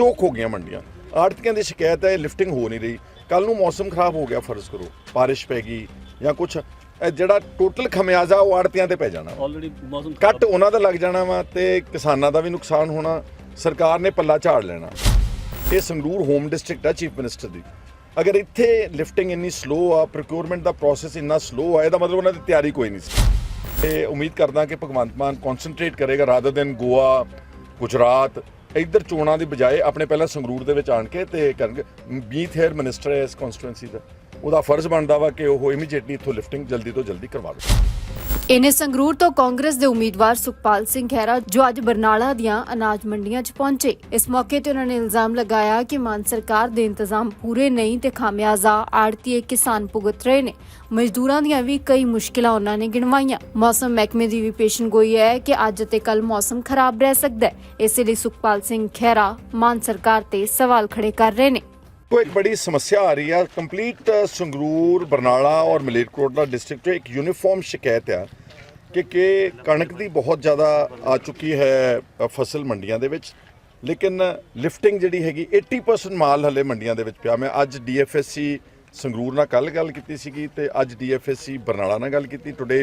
ਚੋਕ ਹੋ ਗਈਆਂ ਮੰਡੀਆਂ। ਆੜਤੀਆਂ ਦੀ ਸ਼ਿਕਾਇਤ ਹੈ ਲਿਫਟਿੰਗ ਹੋ ਨਹੀਂ ਰਹੀ। ਕੱਲ ਨੂੰ ਮੌਸਮ ਖਰਾਬ ਹੋ ਗਿਆ ਫਰਜ਼ ਕਰੋ। ਬਾਰਿਸ਼ ਪੈ ਗਈ ਜਾਂ ਕੁਝ ਜਿਹੜਾ ਟੋਟਲ ਖਮਿਆਜ਼ਾ ਉਹ ਆੜਤੀਆਂ ਤੇ ਪੈ ਜਾਣਾ। ਆਲਰੇਡੀ ਮੌਸਮ ਕੱਟ ਉਹਨਾਂ ਦਾ ਲੱਗ ਜਾਣਾ ਵਾ ਤੇ ਕਿਸਾਨਾਂ ਦਾ ਵੀ ਨੁਕਸਾਨ ਹੋਣਾ। ਸਰਕਾਰ ਨੇ ਪੱਲਾ ਝਾੜ ਲੈਣਾ। ਇਹ ਸੰਗਰੂਰ ਹੋਮ ਡਿਸਟ੍ਰਿਕਟ ਆ ਚੀਫ ਮਿਨਿਸਟਰ ਦੀ। ਅਗਰ ਇੱਥੇ ਲਿਫਟਿੰਗ ਇੰਨੀ ਸਲੋ ਆ ਪ੍ਰੋਕਿਉਰਮੈਂਟ ਦਾ ਪ੍ਰੋਸੈਸ ਇੰਨਾ ਸਲੋ ਆ ਇਹਦਾ ਮਤਲਬ ਉਹਨਾਂ ਦੀ ਤਿਆਰੀ ਕੋਈ ਨਹੀਂ ਸੀ। ਤੇ ਉਮੀਦ ਕਰਦਾ ਕਿ ਭਗਵੰਤ ਮਾਨ ਕਨਸੈਂਟਰੇਟ ਕਰੇਗਾ ਰਾਦਰ ਦੈਨ ਗੋਆ ਗੁਜਰਾਤ ਇੱਧਰ ਚੋਣਾਂ ਦੀ ਬਜਾਏ ਆਪਣੇ ਪਹਿਲਾਂ ਸੰਗਰੂਰ ਦੇ ਵਿੱਚ ਆਣ ਕੇ ਤੇ ਕਰਨਗੇ। ਬੀਥ ਹੇਅਰ ਮਿਨਿਸਟਰ ਹੈ ਇਸ ਕਨਸਟੀਟੂਐਂਸੀ ਦਾ। ਉਹਦਾ ਫਰਜ਼ ਬਣਦਾ ਵਾ ਕਿ ਉਹ ਇਮੀਡੀਏਟਲੀ ਇੱਥੋਂ ਲਿਫਟਿੰਗ ਜਲਦੀ ਤੋਂ ਜਲਦੀ ਕਰਵਾ ਕਰਵਾਵੇ। ਇਹਨੇ ਸੰਗਰੂਰ ਤੋਂ ਕਾਂਗਰਸ ਦੇ ਉਮੀਦਵਾਰ ਸੁਖਪਾਲ ਸਿੰਘ ਖਹਿਰਾ, ਜੋ ਅੱਜ ਬਰਨਾਲਾ ਦੀਆਂ ਅਨਾਜ ਮੰਡੀਆਂ 'ਚ ਪਹੁੰਚੇ। ਇਸ ਮੌਕੇ ਤੇ ਉਹਨਾਂ ਨੇ ਇਲਜ਼ਾਮ ਲਗਾਇਆ ਕਿ ਮਾਨ ਸਰਕਾਰ ਦੇ ਇੰਤਜ਼ਾਮ ਪੂਰੇ ਨਹੀਂ ਤੇ ਖਾਮਿਆਜ਼ਾ ਆੜਤੀਏ ਕਿਸਾਨ ਭੁਗਤ ਰਹੇ ਨੇ। ਮਜ਼ਦੂਰਾਂ ਦੀਆਂ ਵੀ ਕਈ ਮੁਸ਼ਕਿਲਾਂ ਉਹਨਾਂ ਨੇ ਗਿਣਵਾਈਆਂ। ਮੌਸਮ ਮਹਿਕਮੇ ਦੀ ਵੀ ਪੇਸ਼ਨਗੋਈ ਹੈ ਕਿ ਅੱਜ ਤੇ ਕੱਲ ਮੌਸਮ ਖਰਾਬ ਰਹਿ ਸਕਦਾ ਹੈ। ਇਸੇ ਲਈ ਸੁਖਪਾਲ ਸਿੰਘ ਖਹਿਰਾ ਮਾਨ ਸਰਕਾਰ ਤੇ ਸਵਾਲ ਖੜੇ ਕਰ ਰਹੇ ਨੇ। ਤੋਂ ਇੱਕ ਬੜੀ ਸਮੱਸਿਆ ਆ ਰਹੀ ਆ ਕੰਪਲੀਟ ਸੰਗਰੂਰ ਬਰਨਾਲਾ ਔਰ ਮਲੇਰਕੋਟਲਾ ਡਿਸਟ੍ਰਿਕਟ 'ਚ ਇੱਕ ਯੂਨੀਫਾਰਮ ਸ਼ਿਕਾਇਤ ਆ ਕਿ ਕਿ ਕਣਕ ਦੀ ਬਹੁਤ ਜ਼ਿਆਦਾ ਆ ਚੁੱਕੀ ਹੈ ਫਸਲ ਮੰਡੀਆਂ ਦੇ ਵਿੱਚ ਲੇਕਿਨ ਲਿਫਟਿੰਗ ਜਿਹੜੀ ਹੈਗੀ 80% ਮਾਲ ਹਲੇ ਮੰਡੀਆਂ ਦੇ ਵਿੱਚ ਪਿਆ ਮੈਂ ਅੱਜ ਡੀਐਫਐਸਸੀ ਸੰਗਰੂਰ ਨਾਲ ਕੱਲ ਗੱਲ ਕੀਤੀ ਸੀਗੀ ਤੇ ਅੱਜ ਡੀਐਫਐਸਸੀ ਬਰਨਾਲਾ ਨਾਲ ਗੱਲ ਕੀਤੀ ਟੁਡੇ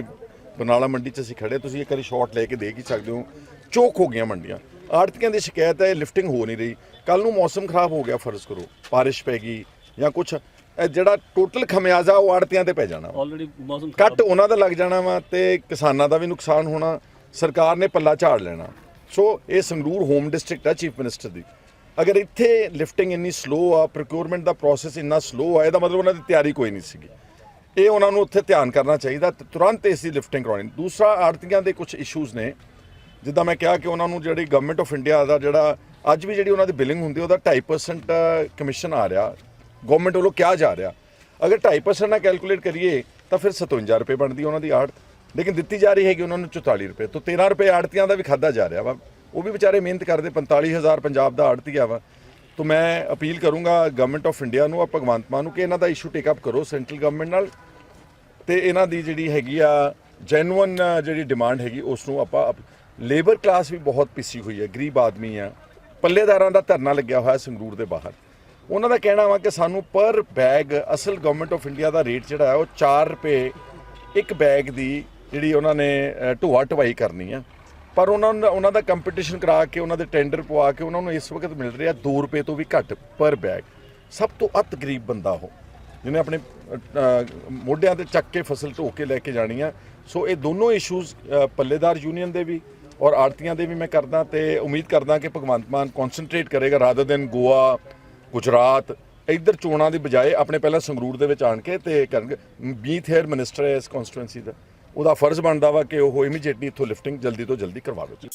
ਬਰਨਾਲਾ ਮੰਡੀ 'ਚ ਅਸੀਂ ਖੜੇ ਤੁਸੀਂ ਇੱਕ ਵਾਰੀ ਸ਼ਾਟ ਲੈ ਕੇ ਦੇਖ ਹੀ ਸਕਦੇ ਹੋ ਚੋਕ ਹੋ ਗਈਆਂ ਮੰਡੀਆਂ ਆੜਤੀਆਂ ਦੀ ਸ਼ਿਕਾਇਤ ਹੈ ਲਿਫਟਿੰਗ ਹੋ ਨਹੀਂ ਰਹੀ। ਕੱਲ ਨੂੰ ਮੌਸਮ ਖਰਾਬ ਹੋ ਗਿਆ ਫਰਜ਼ ਕਰੋ। ਬਾਰਿਸ਼ ਪੈ ਗਈ ਜਾਂ ਕੁਝ ਜਿਹੜਾ ਟੋਟਲ ਖਮਿਆਜ਼ਾ ਉਹ ਆੜਤੀਆਂ ਤੇ ਪੈ ਜਾਣਾ ਆਲਰੇਡੀ ਮੌਸਮ ਕੱਟ ਉਹਨਾਂ ਦਾ ਲੱਗ ਜਾਣਾ ਵਾ ਤੇ ਕਿਸਾਨਾਂ ਦਾ ਵੀ ਨੁਕਸਾਨ ਹੋਣਾ ਸਰਕਾਰ ਨੇ ਪੱਲਾ ਝਾੜ ਲੈਣਾ। ਸੋ ਇਹ ਸੰਗਰੂਰ ਹੋਮ ਡਿਸਟ੍ਰਿਕਟ ਆ ਚੀਫ ਮਿਨਿਸਟਰ ਦੀ। ਅਗਰ ਇੱਥੇ ਲਿਫਟਿੰਗ ਇੰਨੀ ਸਲੋ ਆ ਪ੍ਰੋਕਿਉਰਮੈਂਟ ਦਾ ਪ੍ਰੋਸੈਸ ਇੰਨਾ ਸਲੋ ਆ ਇਹਦਾ ਮਤਲਬ ਉਹਨਾਂ ਦੀ ਤਿਆਰੀ ਕੋਈ ਨਹੀਂ ਸੀਗੀ। ਇਹ ਉਹਨਾਂ ਨੂੰ ਉੱਥੇ ਧਿਆਨ ਕਰਨਾ ਚਾਹੀਦਾ ਤੁਰੰਤ ਇਸ ਦੀ ਲਿਫਟਿੰਗ ਕਰਾਉਣੀ। ਦੂਸਰਾ ਆੜਤੀਆਂ ਦੇ ਕੁਝ ਇਸ਼ੂਜ਼ ਨੇ। ਜਿੱਦਾਂ ਮੈਂ ਕਿਹਾ ਕਿ ਉਹਨਾਂ ਨੂੰ ਜਿਹੜੀ ਗਵਰਨਮੈਂਟ ਆਫ ਇੰਡੀਆ ਦਾ ਜਿਹੜਾ ਅੱਜ ਵੀ ਜਿਹੜੀ ਉਹਨਾਂ ਦੀ ਬਿਲਿੰਗ ਹੁੰਦੀ ਉਹਦਾ 2.5% ਕਮਿਸ਼ਨ ਆ ਰਿਹਾ। ਗਵਰਨਮੈਂਟ ਵੱਲੋਂ ਕਿਹਾ ਜਾ ਰਿਹਾ। ਅਗਰ 2.5% ਨਾਲ ਕੈਲਕੂਲੇਟ ਕਰੀਏ, ਤਾਂ ਫਿਰ 57 ਰੁਪਏ ਬਣਦੀ ਉਹਨਾਂ ਦੀ ਆੜਤ। ਲੇਕਿਨ ਦਿੱਤੀ ਜਾ ਰਹੀ ਹੈਗੀ ਉਹਨਾਂ ਨੂੰ 44 ਰੁਪਏ। ਤੋਂ 13 ਰੁਪਏ ਆੜਤੀਆਂ ਦਾ ਵੀ ਖਾਦਾ ਜਾ ਰਿਹਾ ਵਾ। ਉਹ ਵੀ ਵਿਚਾਰੇ ਮਿਹਨਤ ਕਰਦੇ 45000 ਪੰਜਾਬ ਦਾ ਆੜਤੀਆ ਵਾ। ਤੋਂ ਮੈਂ ਅਪੀਲ ਕਰੂੰਗਾ ਗਵਰਨਮੈਂਟ ਆਫ ਇੰਡੀਆ ਨੂੰ ਆ ਭਗਵੰਤ ਮਾਨ ਨੂੰ, ਕਿ ਇਹਨਾਂ ਦਾ ਇਸ਼ੂ ਟੇਕ ਅਪ ਕਰੋ ਸੈਂਟਰਲ ਗਵਰਨਮੈਂਟ ਨਾਲ। ਤੇ ਇਹਨਾਂ ਦੀ ਜਿਹੜੀ ਹੈਗੀ ਆ ਜੈਨੂਇਨ ਜਿਹੜੀ ਡਿਮਾਂਡ ਹੈਗੀ, ਉਸ ਨੂੰ ਆਪਾਂ ਲੇਬਰ ਕਲਾਸ ਵੀ ਬਹੁਤ ਪਿੱਛੀ ਹੋਈ ਹੈ, ਗਰੀਬ ਆਦਮੀ ਆ ਪੱਲੇਦਾਰਾਂ ਦਾ ਧਰਨਾ ਲੱਗਿਆ ਹੋਇਆ ਸੰਗਰੂਰ ਦੇ ਬਾਹਰ। ਉਹਨਾਂ ਦਾ ਕਹਿਣਾ ਵਾ ਕਿ ਸਾਨੂੰ ਪਰ ਬੈਗ, ਅਸਲ ਗਵਰਨਮੈਂਟ ਆਫ ਇੰਡੀਆ ਦਾ ਰੇਟ ਜਿਹੜਾ ਹੈ ਉਹ 4 ਰੁਪਏ ਇੱਕ ਬੈਗ ਦੀ ਜਿਹੜੀ ਉਹਨਾਂ ਨੇ ਢੋਆ ਢਵਾਈ ਕਰਨੀ ਆ। ਪਰ ਉਹਨਾਂ ਉਹਨਾਂ ਦਾ ਕੰਪੀਟੀਸ਼ਨ ਕਰਾ ਕੇ, ਉਹਨਾਂ ਦੇ ਟੈਂਡਰ ਪਵਾ ਕੇ ਉਹਨਾਂ ਨੂੰ ਇਸ ਵਕਤ ਮਿਲ ਰਿਹਾ 2 ਰੁਪਏ ਤੋਂ ਵੀ ਘੱਟ ਪਰ ਬੈਗ। ਸਭ ਤੋਂ ਅਤ ਗਰੀਬ ਬੰਦਾ ਉਹ, ਜਿਹਨੇ ਆਪਣੇ ਮੋਢਿਆਂ ਤੇ ਚੱਕ ਕੇ ਫਸਲ ਢੋ ਕੇ ਲੈ ਕੇ ਜਾਣੀ ਆ। ਸੋ ਇਹ ਦੋਨੋਂ ਇਸ਼ੂਜ਼ ਪੱਲੇਦਾਰ ਯੂਨੀਅਨ ਦੇ ਵੀ ਔਰ ਆੜਤੀਆਂ ਦੇ ਵੀ ਮੈਂ ਕਰਦਾ ਤੇ ਉਮੀਦ ਕਰਦਾ ਕਿ ਭਗਵੰਤ ਮਾਨ ਕਨਸੈਂਟਰੇਟ ਕਰੇਗਾ ਰਾਦਰ ਦੈਨ ਗੋਆ, ਗੁਜਰਾਤ, ਇੱਧਰ ਚੋਣਾਂ ਦੀ ਬਜਾਏ ਆਪਣੇ ਪਹਿਲਾਂ ਸੰਗਰੂਰ ਦੇ ਵਿੱਚ ਆਣ ਕੇ ਤੇ ਕਰਨਗੇ। ਬੀਥ ਹੇਅਰ ਮਿਨਿਸਟਰ ਹੈ ਇਸ ਕਨਸਟੀਟੂਐਂਸੀ ਦਾ। ਉਹਦਾ ਫਰਜ਼ ਬਣਦਾ ਵਾ ਕਿ ਉਹ ਇਮੀਡੀਏਟਲੀ ਇੱਥੋਂ ਲਿਫਟਿੰਗ ਜਲਦੀ ਤੋਂ ਜਲਦੀ ਕਰਵਾ ਕਰਵਾਵੇ